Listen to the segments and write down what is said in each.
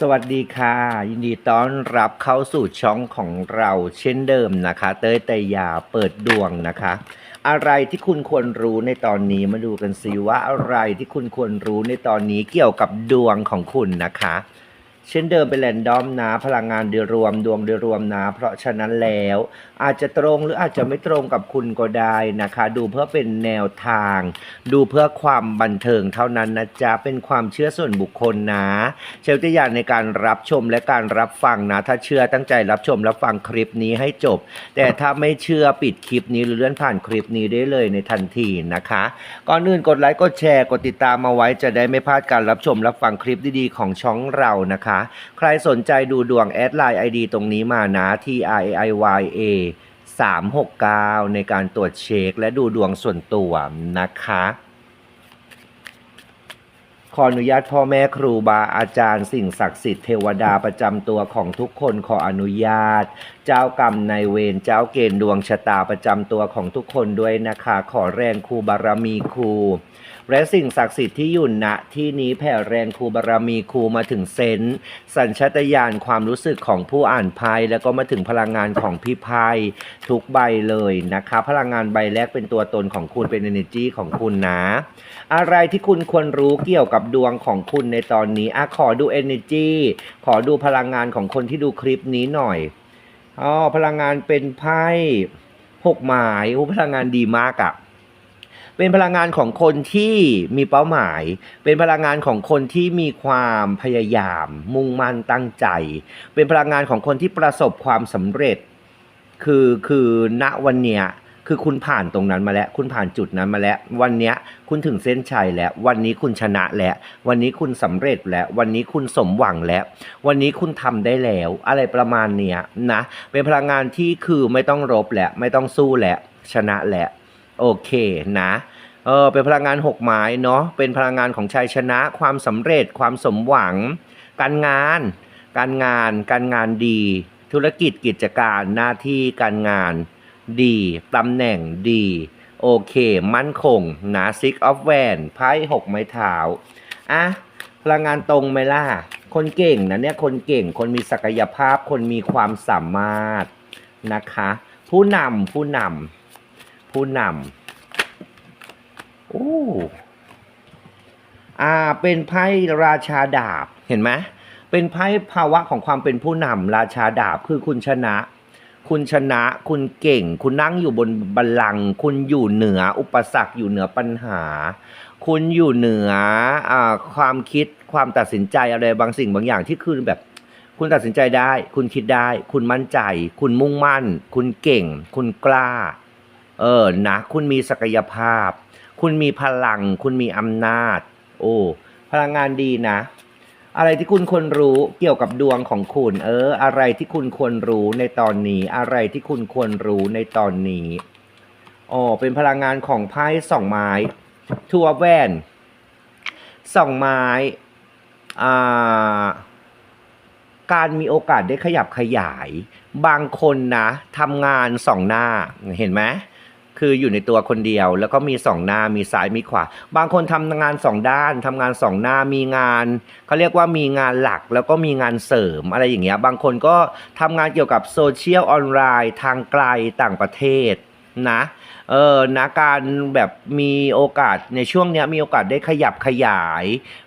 สวัสดีค่ะ ยินดีต้อนรับเข้าสู่ช่องของเราเช่นเดิมนะคะ เต้ยเตยยาเปิดดวงนะคะ อะไรที่คุณควรรู้ในตอนนี้มาดูกันสิว่าอะไรที่คุณควรรู้ในตอนนี้เกี่ยวกับดวงของคุณนะคะ เช่นเดิมเป็นแรนดอมนะพลังงานโดยรวมดวงโดยรวมนะ เพราะฉะนั้นแล้ว อาจจะตรงหรืออาจจะไม่ตรงกับคุณก็ได้นะคะ ดูเพื่อเป็นแนวทาง ดูเพื่อความบันเทิงเท่านั้นนะจ๊ะเป็นความเชื่อส่วนบุคคลนะเชลติยานในการรับชมและการรับฟังนะ ถ้าเชื่อตั้งใจรับชมรับฟังคลิปนี้ให้จบ แต่ถ้าไม่เชื่อปิดคลิปนี้หรือเลื่อนผ่านคลิปนี้ได้เลยในทันทีนะคะ ก่อนอื่นกดไลค์กดแชร์กดติดตามมาไว้จะได้ไม่พลาดการรับชมรับฟังคลิปดีๆของช่องเรานะคะใครสนใจดูดวงแอดไลน์ ID ตรงนี้มานะ T R I Y A 369 ในการตรวจเช็คและดูดวงส่วนตัวนะคะ ขออนุญาตพ่อแม่ครูบาอาจารย์สิ่งศักดิ์สิทธิ์เทวดาประจำตัวของทุกคนขออนุญาต เจ้ากรรมนายเวรเจ้าเกณฑ์ดวงชะตาประจำตัวของทุกคนด้วยนะคะ ขอแรงครูบารมีครู และสิ่งศักดิ์สิทธิ์ที่อยู่ณที่นี้แผ่แรงครูบารมีครูมาถึงเซนส์สัญชาตญาณความรู้สึกของผู้อ่านไพ่แล้วก็มาถึงพลังงานของพี่ไพ่ทุกใบเลยนะคะ พลังงานใบแรกเป็นตัวตนของคุณเป็น energy ของคุณนะ อะไรที่คุณควรรู้เกี่ยวกับดวงของคุณในตอนนี้อะขอดู energy ขอดูพลังงานของคนที่ดูคลิปนี้หน่อยอ๋อพลังงานเป็นไพ่หกหมายโอ้พลังงานดีมากอะ เป็นพลังงานของคนที่มีเป้าหมาย เป็นพลังงานของคนที่มีความพยายาม มุ่งมั่นตั้งใจ เป็นพลังงานของคนที่ประสบความสำเร็จ คือคือณวันเนี้ยคือคุณผ่านตรงนั้นมาแล้ว คุณผ่านจุดนั้นมาแล้ว วันเนี้ยคุณถึงเส้นชัยแล้ว วันนี้คุณชนะแล้ว วันนี้คุณสำเร็จแล้ว วันนี้คุณสมหวังแล้ว วันนี้คุณทำได้แล้ว อะไรประมาณเนี้ยนะ เป็นพลังงานที่คือไม่ต้องรบแล้ว ไม่ต้องสู้แล้ว ชนะแล้ว โอเคนะ เออเป็นพลังงานหกไม้เนาะเป็นพลังงานของชัยชนะ ความสำเร็จความสมหวัง การงาน การงาน การงานดี ธุรกิจกิจการหน้าที่การงานดีตำแหน่งดีโอเค มั่นคงนะซิกออฟแวนไพ่หกไม้เท้าอะพลังงานตรงไหมล่ะ คนเก่งนะเนี่ยคนเก่งคนมีศักยภาพคนมีความสามารถนะคะ ผู้นำผู้นำผู้นำ โอ้อ่าเป็นไพ่ราชาดาบเห็นไหมเป็นไพ่ภาวะของความเป็นผู้นำราชาดาบคือคุณชนะ คุณชนะ คุณเก่ง คุณนั่งอยู่บนบัลลังก์คุณอยู่เหนืออุปสรรคอยู่เหนือปัญหา คุณอยู่เหนืออความคิดความตัดสินใจอะไรบางสิ่งบางอย่างที่คือแบบคุณตัดสินใจได้ คุณคิดได้ คุณมั่นใจ คุณมุ่งมั่น คุณเก่ง คุณกล้า เออนะ คุณมีศักยภาพ คุณมีพลัง คุณมีอำนาจ โอ้ พลังงานดีนะ อะไรที่คุณควรรู้เกี่ยวกับดวงของคุณ เออ อะไรที่คุณควรรู้ในตอนนี้ อะไรที่คุณควรรู้ในตอนนี้อ๋อเป็นพลังงานของไพ่สองไม้ทัวแวนสองไม้ อ่า การมีโอกาสได้ขยับขยาย บางคนนะทำงานสองหน้า เห็นไหม คืออยู่ในตัวคนเดียว แล้วก็มีสองหน้ามีซ้ายมีขวา บางคนทำงานสองด้านทำงานสองหน้ามีงานเขาเรียกว่ามีงานหลักแล้วก็มีงานเสริมอะไรอย่างเงี้ยบางคนก็ทำงานเกี่ยวกับโซเชียลออนไลน์ทางไกลต่างประเทศนะ เออนะการแบบมีโอกาสในช่วงเนี้ยมีโอกาสได้ขยับขยาย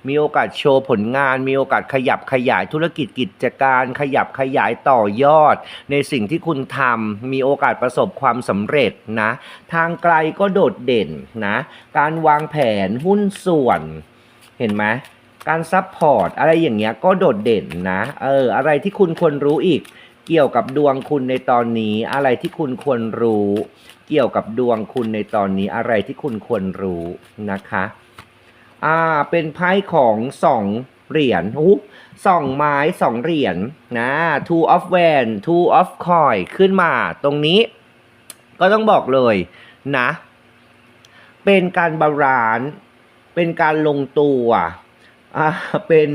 มีโอกาสโชว์ผลงาน มีโอกาสขยับขยายธุรกิจกิจการ ขยับขยายต่อยอด ในสิ่งที่คุณทำมีโอกาสประสบความสำเร็จนะ ทางไกลก็โดดเด่นนะ การวางแผนหุ้นส่วน เห็นไหมการซัพพอร์ตอะไรอย่างเงี้ยก็โดดเด่นนะ เออ อะไรที่คุณควรรู้อีก เกี่ยวกับดวงคุณในตอนนี้ อะไรที่คุณควรรู้ เกี่ยวกับดวงคุณในตอนนี้ อะไรที่คุณควรรู้นะคะอ่าเป็นไพ่ของสองเหรียญหูสองไม้สองเหรียญนะ two of van two of coin ขึ้นมาตรงนี้ ก็ต้องบอกเลยนะ เป็นการบาลานซ์เป็นการลงตัว เป็น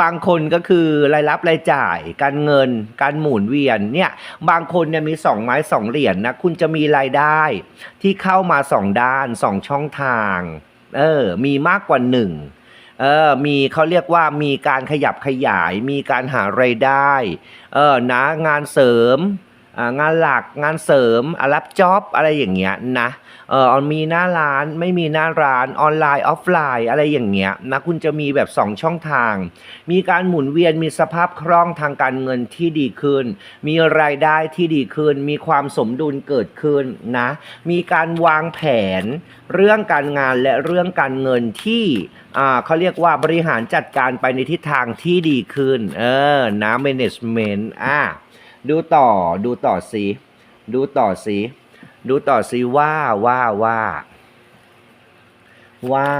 บางคนก็คือรายรับรายจ่าย การเงิน การหมุนเวียนเนี่ยบางคนเนี่ยมีสองไม้สองเหรียญนะคุณจะมีรายได้ที่เข้ามาสองด้านสองช่องทางเออมีมากกว่าหนึ่งเออมีเขาเรียกว่ามีการขยับขยาย มีการหาไรายได้เออนะงานเสริม งานหลักงานเสริมอะรับจ็อบอะไรอย่างเงี้ยนะเออมีหน้าร้านไม่มีหน้าร้านออนไลน์ออฟไลน์อะไรอย่างเงี้ยนะคุณจะมีแบบ 2 ช่องทาง มีการหมุนเวียนมีสภาพคล่องทางการเงินที่ดีขึ้น มีรายได้ที่ดีขึ้น มีความสมดุลเกิดขึ้นนะมีการวางแผนเรื่องการงานและเรื่องการเงินที่อ่าเขาเรียกว่าบริหารจัดการไปในทิศทางที่ดีขึ้น เออนะ management อะ ดูต่อดูต่อสิดูต่อสิดูต่อสิว่าว่าว่าว่า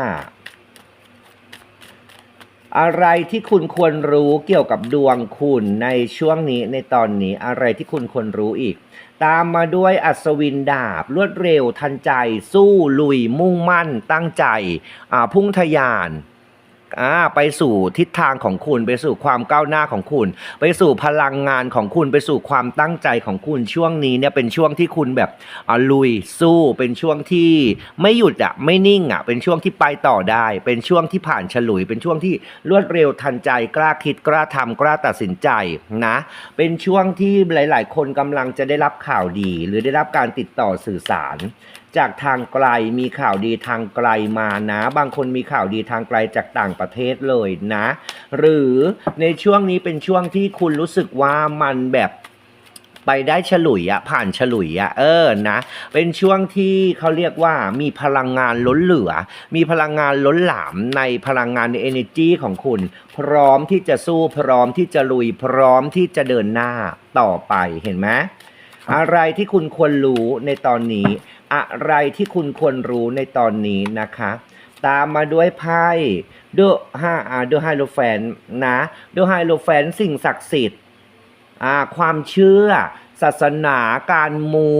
อะไรที่คุณควรรู้เกี่ยวกับดวงคุณในช่วงนี้ในตอนนี้อะไรที่คุณควรรู้อีก ตามมาด้วยอัศวินดาบ รวดเร็วทันใจ สู้ลุยมุ่งมั่นตั้งใจพุ่งทะยาน อ่าไปสู่ทิศทางของคุณ ไปสู่ความก้าวหน้าของคุณ ไปสู่พลังงานของคุณ ไปสู่ความตั้งใจของคุณช่วงนี้เนี่ยเป็นช่วงที่คุณแบบอ่าลุยสู้เป็นช่วงที่ไม่หยุดอะไม่นิ่งอะเป็นช่วงที่ไปต่อได้ เป็นช่วงที่ผ่านฉลุย เป็นช่วงที่รวดเร็วทันใจกล้าคิดกล้าทำกล้าตัดสินใจนะ เป็นช่วงที่หลาย ๆ คนกำลังจะได้รับข่าวดี หรือได้รับการติดต่อสื่อสารจากทางไกลมีข่าวดีทางไกลมานะ บางคนมีข่าวดีทางไกลจากต่างประเทศเลยนะ หรือในช่วงนี้เป็นช่วงที่คุณรู้สึกว่ามันแบบไปได้ฉลุยอะผ่านฉลุยอะเออนะเป็นช่วงที่เขาเรียกว่ามีพลังงานล้นเหลือ มีพลังงานล้นหลามในพลังงานใน energy ของคุณ พร้อมที่จะสู้พร้อมที่จะลุยพร้อมที่จะเดินหน้าต่อไปเห็นไหมอะไรที่คุณควรรู้ในตอนนี้ อะไรที่คุณควรรู้ในตอนนี้นะคะ ตามมาด้วยไพ่ดูห้าอ่าดูไฮโลแฟนนะดูไฮโลแฟนสิ่งศักดิ์สิทธิ์อ่าความเชื่อ ศาสนาการมู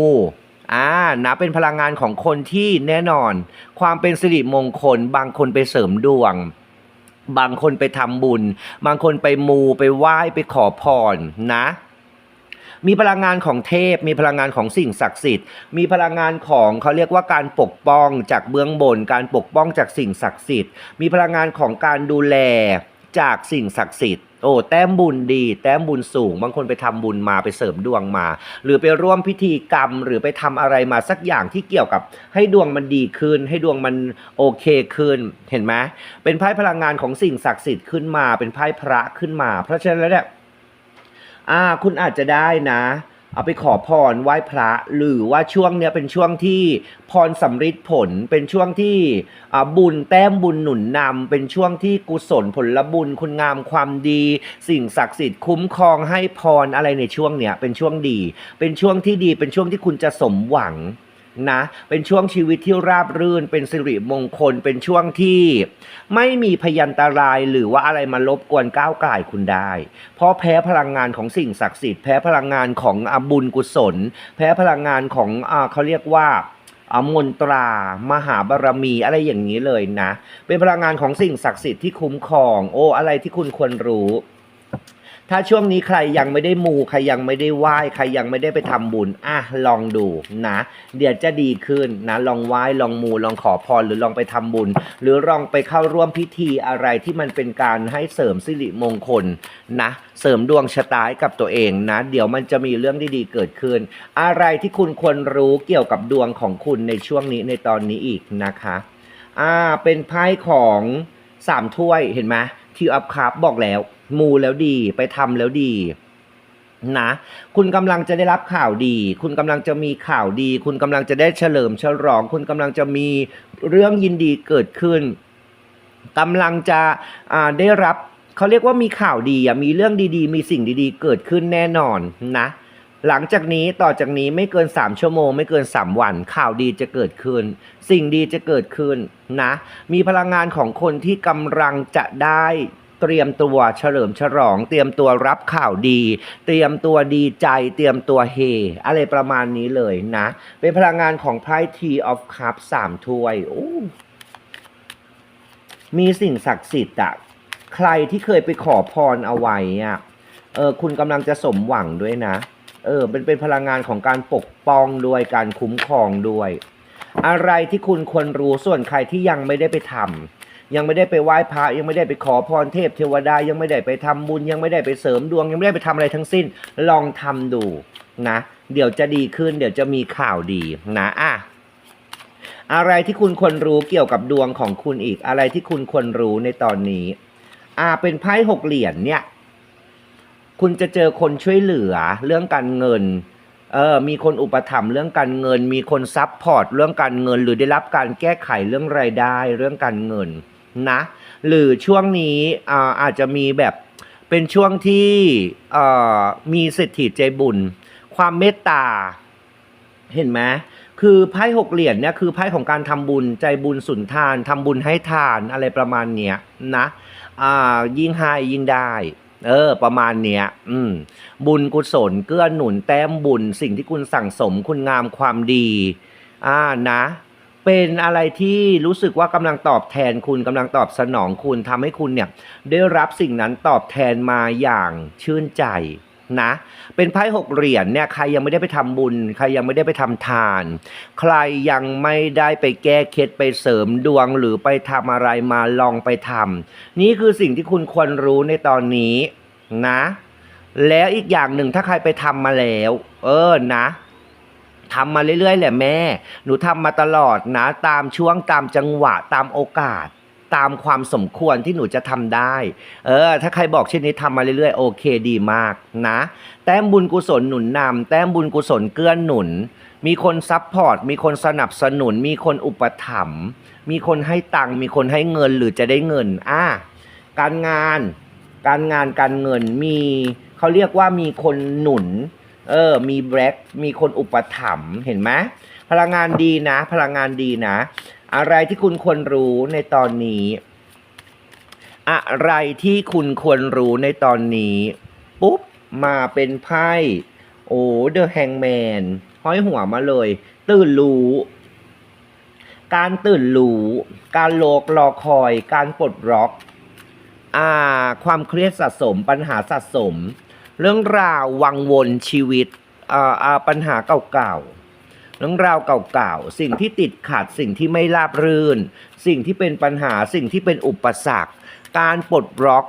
อ่านะเป็นพลังงานของคนที่แน่นอน ความเป็นสิริมงคล บางคนไปเสริมดวง บางคนไปทำบุญ บางคนไปมูไปไหว้ไปขอพรนะ มีพลังงานของเทพ มีพลังงานของสิ่งศักดิ์สิทธิ์ มีพลังงานของเขาเรียกว่าการปกป้องจากเบื้องบน การปกป้องจากสิ่งศักดิ์สิทธิ์ มีพลังงานของการดูแลจากสิ่งศักดิ์สิทธิ์โอ้แต้มบุญดี แต้มบุญสูง บางคนไปทำบุญมาไปเสริมดวงมา หรือไปร่วมพิธีกรรม หรือไปทำอะไรมาสักอย่างที่เกี่ยวกับ ให้ดวงมันดีขึ้น ให้ดวงมันโอเคขึ้น เห็นไหมเป็นไพ่พลังงานของสิ่งศักดิ์สิทธิ์ขึ้นมา เป็นไพ่พระขึ้นมา เพราะฉะนั้นแล้วเนี่ย อ่า คุณอาจจะได้นะ เอาไปขอพรไหว้พระ หรือว่าช่วงเนี้ยเป็นช่วงที่พรสำริดผล เป็นช่วงที่อ่าบุญแต้มบุญหนุนนำเป็นช่วงที่กุศลผลบุญคุณงามความดี สิ่งศักดิ์สิทธิ์คุ้มครองให้พรอะไรในช่วงเนี้ยเป็นช่วงดี เป็นช่วงที่ดีเป็นช่วงที่คุณจะสมหวัง นะ เป็นช่วงชีวิตที่ราบรื่น เป็นสิริมงคล เป็นช่วงที่ไม่มีพยันตรายหรือว่าอะไรมารบกวนก้าวไก่คุณได้ เพราะแพ้พลังงานของสิ่งศักดิ์สิทธิ์ แพ้พลังงานของอาบุญกุศล แพ้พลังงานของอาเขาเรียกว่าอามนตรามหาบารมีอะไรอย่างนี้เลยนะ เป็นพลังงานของสิ่งศักดิ์สิทธิ์ที่คุ้มครอง โอ้อะไรที่คุณควรรู้ ถ้าช่วงนี้ใครยังไม่ได้มูใครยังไม่ได้ไหว้ ใครยังไม่ได้ไปทำบุญอะลองดูนะ เดี๋ยวจะดีขึ้นนะ ลองไหว้ลองมูลองขอพรหรือลองไปทำบุญ หรือลองไปเข้าร่วมพิธีอะไรที่มันเป็นการให้เสริมสิริมงคลนะ เสริมดวงชะตาให้กับตัวเองนะ เดี๋ยวมันจะมีเรื่องดีๆเกิดขึ้น อะไรที่คุณควรรู้เกี่ยวกับดวงของคุณในช่วงนี้ในตอนนี้อีกนะคะอ่าเป็นไพ่ของสามถ้วยเห็นไหมที่อัพคาบบอกแล้ว มูแล้วดี ไปทำแล้วดีนะคุณกำลังจะได้รับข่าวดี คุณกำลังจะมีข่าวดี คุณกำลังจะได้เฉลิมฉลอง คุณกำลังจะมีเรื่องยินดีเกิดขึ้นกำลังจะได้รับเขาเรียกว่ามีข่าวดีมีเรื่องดีๆ มีสิ่งดีๆ เกิดขึ้นแน่นอนนะ หลังจากนี้ต่อจากนี้ไม่เกิน 3 ชั่วโมง ไม่เกิน 3 วัน ข่าวดีจะเกิดขึ้น สิ่งดีจะเกิดขึ้นนะ มีพลังงานของคนที่กำลังจะได้ เตรียมตัวเฉลิมฉลอง เตรียมตัวรับข่าวดี เตรียมตัวดีใจ เตรียมตัวเฮ อะไรประมาณนี้เลยนะ เป็นพลังงานของไพ่ Tea of Cups สามถ้วยโอ้มีสิ่งศักดิ์สิทธิ์อะใครที่เคยไปขอพรเอาไว้อะเออคุณกำลังจะสมหวังด้วยนะ เออเป็นเป็นพลังงานของการปกป้องด้วยการคุ้มครองด้วย อะไรที่คุณควรรู้ส่วนใครที่ยังไม่ได้ไปทำ ยังไม่ได้ไปไหว้พระยังไม่ได้ไปขอพรเทพเทวดายังไม่ได้ไปทำบุญ ยังไม่ได้ไปเสริมดวง ยังไม่ได้ไปทำอะไรทั้งสิ้น ลองทำดูนะ เดี๋ยวจะดีขึ้น เดี๋ยวจะมีข่าวดีนะอะอะไรที่คุณควรรู้เกี่ยวกับดวงของคุณอีก อะไรที่คุณควรรู้ในตอนนี้ อ่าเป็นไพ่หกเหรียญเนี่ย คุณจะเจอคนช่วยเหลือเรื่องการเงินเออ มีคนอุปถัมภ์เรื่องการเงิน มีคนซับพอร์ตเรื่องการเงิน หรือได้รับการแก้ไขเรื่องรายได้ เรื่องการเงิน นะ หรือช่วงนี้อาจจะมีแบบเป็นช่วงที่มีเศรษฐีใจบุญ ความเมตตา เห็นไหมคือไพ่หกเหรียญเนี่ยคือไพ่ของการทำบุญใจบุญสุนทานทำบุญให้ทานอะไรประมาณเนี้ยนะอ่ายิ่งให้ยิ่งได้เออ ประมาณเนี้ย อืม บุญกุศลเกื้อหนุนแต้มบุญ สิ่งที่คุณสั่งสมคุณงามความดี อ่านะ เป็นอะไรที่รู้สึกว่ากำลังตอบแทนคุณกำลังตอบสนองคุณทำให้คุณเนี่ยได้รับสิ่งนั้นตอบแทนมาอย่างชื่นใจนะ เป็นไพ่หกเหรียญเนี่ยใครยังไม่ได้ไปทำบุญ ใครยังไม่ได้ไปทำทาน ใครยังไม่ได้ไปแก้เคล็ดไปเสริมดวงหรือไปทำอะไรมาลองไปทำนี่คือสิ่งที่คุณควรรู้ในตอนนี้นะ แล้วอีกอย่างหนึ่งถ้าใครไปทำมาแล้ว เออนะ ทำมาเรื่อยๆแหละแม่ หนูทำมาตลอดนะ ตามช่วงตามจังหวะตามโอกาส ตามความสมควรที่หนูจะทำได้ เออ ถ้าใครบอกเช่นนี้ทำมาเรื่อยๆ โอเคดีมากนะ แต้มบุญกุศลหนุนนำแต้มบุญกุศลเกื้อหนุน มีคนซัพพอร์ต มีคนสนับสนุน มีคนอุปถัมภ์ มีคนให้ตังค์ มีคนให้เงินหรือจะได้เงิน อ่าการงาน การงานการเงินมีเขาเรียกว่ามีคนหนุน เออ มีแบล็กมีคนอุปถัมภ์เห็นไหมพลังงานดีนะ พลังงานดีนะ อะไรที่คุณควรรู้ในตอนนี้ อะไรที่คุณควรรู้ในตอนนี้ ปุ๊บ มาเป็นไพ่โอ้เดอะแฮงแมนห้อยหัวมาเลย ตื่นรู้ การตื่นรู้ การโลกรอคอย การปลดล็อก อ่า ความเครียดสะสมปัญหาสะสม เรื่องราววังวนชีวิตปัญหาเก่าๆ เรื่องราวเก่าๆ สิ่งที่ติดขัด สิ่งที่ไม่ราบรื่น สิ่งที่เป็นปัญหา สิ่งที่เป็นอุปสรรค การปลดล็อก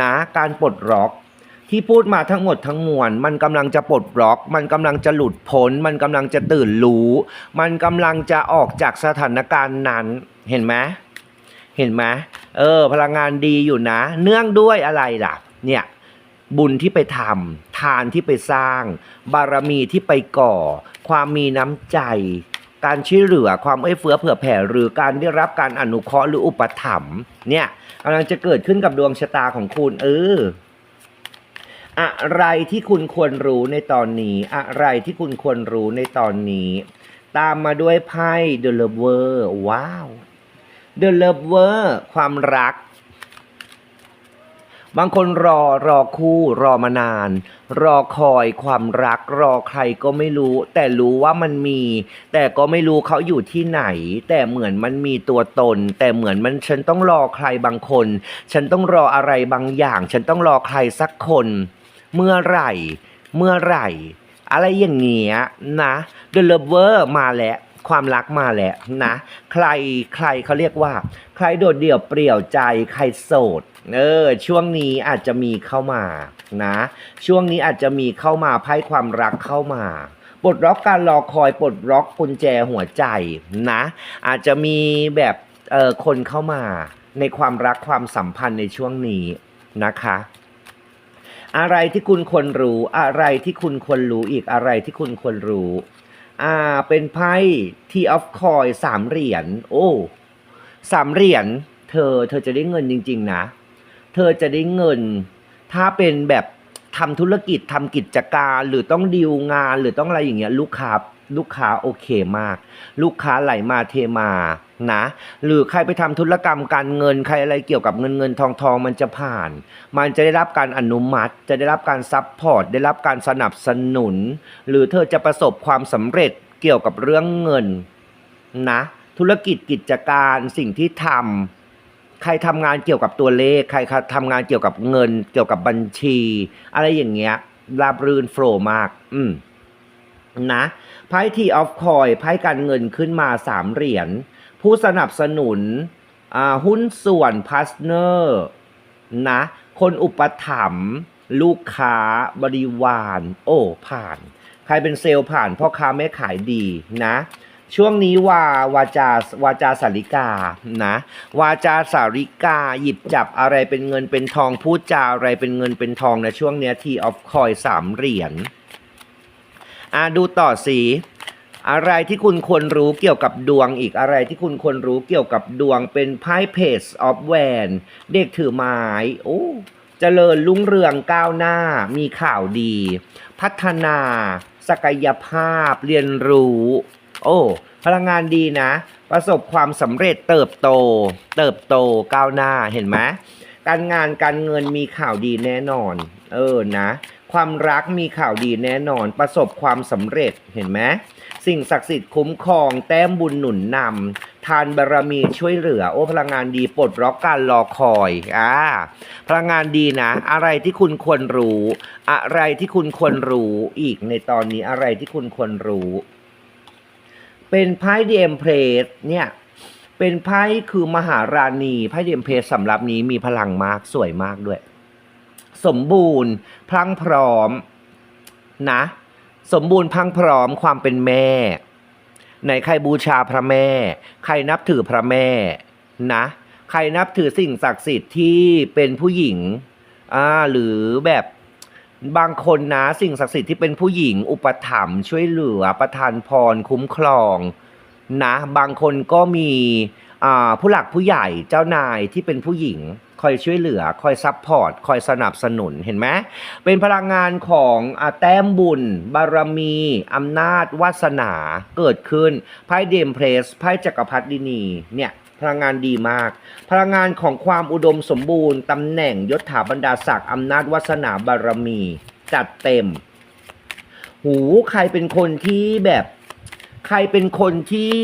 นะ การปลดล็อก ที่พูดมาทั้งหมดทั้งมวล มันกำลังจะปลดล็อก มันกำลังจะหลุดพ้น มันกำลังจะตื่นรู้ มันกำลังจะออกจากสถานการณ์นั้น เห็นไหมเห็นไหมเออ พลังงานดีอยู่นะ เนื่องด้วยอะไรล่ะ เนี่ย บุญที่ไปทำทานที่ไปสร้าง บารมีที่ไปก่อ ความมีน้ำใจ การช่วยเหลือความเอื้อเฟื้อเผื่อแผ่หรือการได้รับการอนุเคราะห์หรืออุปถัมภ์เนี่ยกำลังจะเกิดขึ้นกับดวงชะตาของคุณ เอออะไรที่คุณควรรู้ในตอนนี้ อะไรที่คุณควรรู้ในตอนนี้ ตามมาด้วยไพ่ The Lover ว้าว The Lover ความรัก บางคนรอรอคู่รอมานาน รอคอยความรักรอใครก็ไม่รู้ แต่รู้ว่ามันมี แต่ก็ไม่รู้เขาอยู่ที่ไหน แต่เหมือนมันมีตัวตน แต่เหมือนมันฉันต้องรอใครบางคน ฉันต้องรออะไรบางอย่าง ฉันต้องรอใครสักคน เมื่อไหร่ เมื่อไหร่ อะไรอย่างเงี้ยนะ The Lover มาแล้ว ความรักมาแหล้วนะ ใครใครเขาเรียกว่า ใครโดดเดี่ยวเปลี่ยวใจใครโสดเออช่วงนี้อาจจะมีเข้ามานะ ช่วงนี้อาจจะมีเข้ามาไพ่ความรักเข้ามาปลดล็อกการรอคอยปลดล็อกกุญแจหัวใจนะ อาจจะมีแบบเออคนเข้ามาในความรักความสัมพันธ์ในช่วงนี้นะคะอะไรที่คุณควรรู้ อะไรที่คุณควรรู้อีกอะไรที่คุณควรรู้ อ่าเป็นไพ่ที่ออฟคอยสามเหรียญโอ้สามเหรียญเธอเธอจะได้เงินจริง ๆ นะ เธอจะได้เงิน ถ้าเป็นแบบทำธุรกิจทำกิจการหรือต้องดีลงานหรือต้องอะไรอย่างเงี้ยลูกค้า ลูกค้าโอเคมาก ลูกค้าไหลมาเทมานะ หรือใครไปทำธุรกรรมการเงินใครอะไรเกี่ยวกับเงินเงินทองทองมันจะผ่าน มันจะได้รับการอนุมัติ จะได้รับการซัพพอร์ตได้รับการสนับสนุน หรือเธอจะประสบความสำเร็จเกี่ยวกับเรื่องเงินนะ ธุรกิจกิจการสิ่งที่ทำใครทำงานเกี่ยวกับตัวเลข ใครทำงานเกี่ยวกับเงิน เกี่ยวกับบัญชี อะไรอย่างเงี้ยราบรื่นโฟล์มาก อืม นะไพ่ทีออฟคอยไพ่การเงินขึ้นมาสามเหรียญผู้สนับสนุนหุ้นส่วนพาร์ทเนอร์นะคนอุปถัมภ์ลูกค้าบริวาร โอ้ผ่าน ใครเป็นเซลล์ผ่านพ่อค้าแม่ขายดีนะ ช่วงนี้วาวาจาวาจาสาริกานะ วาจาสาริกาหยิบจับอะไรเป็นเงินเป็นทองพูดจาอะไรเป็นเงินเป็นทองในะช่วงเนี้ยทีออฟคอยสามเหรียญ อะดูต่อสีอะไรที่คุณควรรู้เกี่ยวกับดวงอีกอะไรที่คุณควรรู้เกี่ยวกับดวงเป็นไพ่เพจออฟแวนเด็กถือไม้โอ้เจริญรุ่งเรืองก้าวหน้า มีข่าวดี พัฒนา ศักยภาพ เรียนรู้ โอ้พลังงานดีนะ ประสบความสำเร็จเติบโต เติบโตก้าวหน้าเห็นไหมการงานการเงินมีข่าวดีแน่นอน เออนะ ความรักมีข่าวดีแน่นอนประสบความสำเร็จเห็นไหมสิ่งศักดิ์สิทธิ์คุ้มครองแต้มบุญหนุนนำทานบารมีช่วยเหลือ โอ้พลังงานดีปลดล็อกการรอคอยอ่าพลังงานดีนะ อะไรที่คุณควรรู้ อะไรที่คุณควรรู้อีกในตอนนี้อะไรที่คุณควรรู้ เป็นไพ่เดียมเพลสเนี่ยเป็นไพ่คือมหาราณีไพ่เดียมเพลสสำหรับนี้มีพลังมากสวยมากด้วย สมบูรณ์ พลังพร้อมนะ สมบูรณ์พรังพร้อมความเป็นแม่ไหนใครบูชาพระแม่ ใครนับถือพระแม่นะ ใครนับถือสิ่งศักดิ์สิทธิ์ที่เป็นผู้หญิงอ่าหรือแบบบางคนนะสิ่งศักดิ์สิทธิ์ที่เป็นผู้หญิง อุปถัมภ์ช่วยเหลือประทานพรคุ้มครองนะ บางคนก็มี ผู้หลักผู้ใหญ่เจ้านายที่เป็นผู้หญิงคอยช่วยเหลือ คอยซัพพอร์ต คอยสนับสนุนเห็นไหมเป็นพลังงานของอแต้มบุญ บารมีอำนาจ วาสนาเกิดขึ้นไพ่เดมเพรสไพ่จักรพรรดินีเนี่ยพลังงานดีมาก พลังงานของความอุดมสมบูรณ์ตำแหน่งยศถาบรรดาศักดิ์อำนาจวาสนาบารมี จัดเต็ม หูใครเป็นคนที่แบบ ใครเป็นคนที่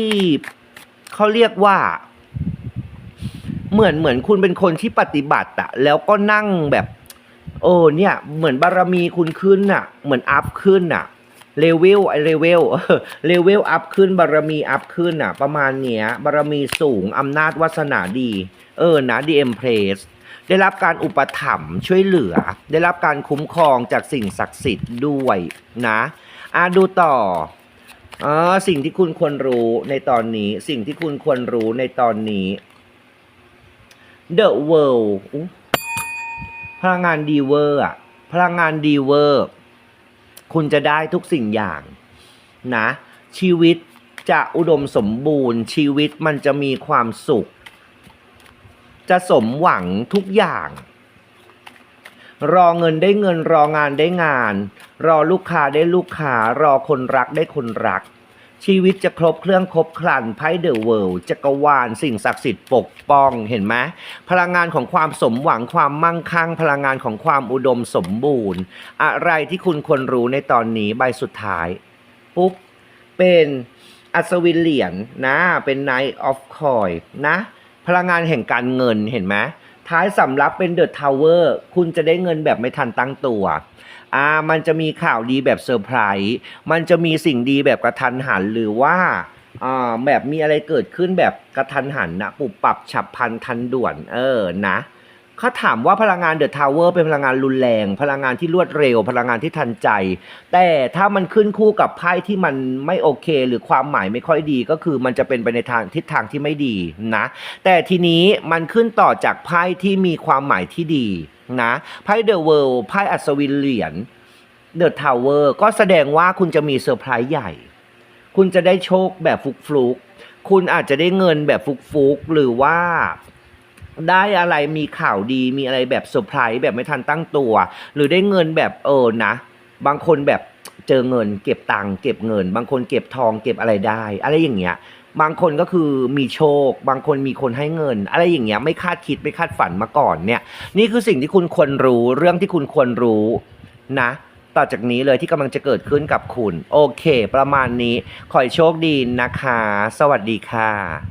เขาเรียกว่า เหมือนเหมือนคุณเป็นคนที่ปฏิบัติอะแล้วก็นั่งแบบโอ้เนี่ยเหมือนบารมีคุณขึ้นอะเหมือนอัพขึ้นอะเลเวลไอเลเวลเลเวลอัพขึ้นบารมีอัพขึ้นอะประมาณเนี้ยบารมีสูงอำนาจวาสนาดี เออนะดีเอ็มเพรสได้รับการอุปถัมภ์ช่วยเหลือ ได้รับการคุ้มครองจากสิ่งศักดิ์สิทธิ์ด้วยนะอะดูต่ออ๋อสิ่งที่คุณควรรู้ในตอนนี้ สิ่งที่คุณควรรู้ในตอนนี้ The World พลังงานดีเวอร์อะพลังงานดีเวอร์ คุณจะได้ทุกสิ่งอย่างนะ ชีวิตจะอุดมสมบูรณ์ ชีวิตมันจะมีความสุข จะสมหวังทุกอย่าง รอเงินได้เงินรองานได้งาน รอลูกค้าได้ลูกค้ารอคนรักได้คนรัก ชีวิตจะครบเครื่องครบครันไพ่เดอะเวิลด์จักรวาลสิ่งศักดิ์สิทธิ์ปกป้องเห็นไหมพลังงานของความสมหวังความมั่งคั่ง พลังงานของความอุดมสมบูรณ์ อะไรที่คุณควรรู้ในตอนนี้ใบสุดท้าย ปุ๊บ เป็นอัศวินเหรียญนะเป็น Knight of Coin นะ พลังงานแห่งการเงินเห็นไหม ท้ายสำรับเป็นเดอะทาวเวอร์คุณจะได้เงินแบบไม่ทันตั้งตัวอ่ามันจะมีข่าวดีแบบเซอร์ไพรส์มันจะมีสิ่งดีแบบกระทันหันหรือว่าอ่าแบบมีอะไรเกิดขึ้นแบบกระทันหันนะปุบปรับฉับพลันทันด่วน เออนะ เขาถามว่าพลังงานเดอะทาวเวอร์เป็นพลังงานรุนแรง พลังงานที่รวดเร็ว พลังงานที่ทันใจ แต่ถ้ามันขึ้นคู่กับไพ่ที่มันไม่โอเค หรือความหมายไม่ค่อยดีก็คือมันจะเป็นไปในทางทิศทางที่ไม่ดีนะ แต่ทีนี้มันขึ้นต่อจากไพ่ที่มีความหมายที่ดีนะไพ่เดอะเวิลด์ไพ่อัศวินเหรียญเดอะทาวเวอร์ก็แสดงว่าคุณจะมีเซอร์ไพรส์ใหญ่ คุณจะได้โชคแบบฟุกฟุกคุณอาจจะได้เงินแบบฟุกฟุกหรือว่า ได้อะไรมีข่าวดีมีอะไรแบบเซอร์ไพรส์แบบไม่ทันตั้งตัว หรือได้เงินแบบเออนะ บางคนแบบเจอเงิน เก็บตังค์เก็บเงิน บางคนเก็บทองเก็บอะไรได้ อะไรอย่างเงี้ย บางคนก็คือมีโชค บางคนมีคนให้เงิน อะไรอย่างเงี้ยไม่คาดคิดไม่คาดฝันมาก่อนเนี่ย นี่คือสิ่งที่คุณควรรู้เรื่องที่คุณควรรู้นะต่อจากนี้เลยที่กำลังจะเกิดขึ้นกับคุณ โอเค ประมาณนี้ขอให้โชคดีนะคะ สวัสดีค่ะ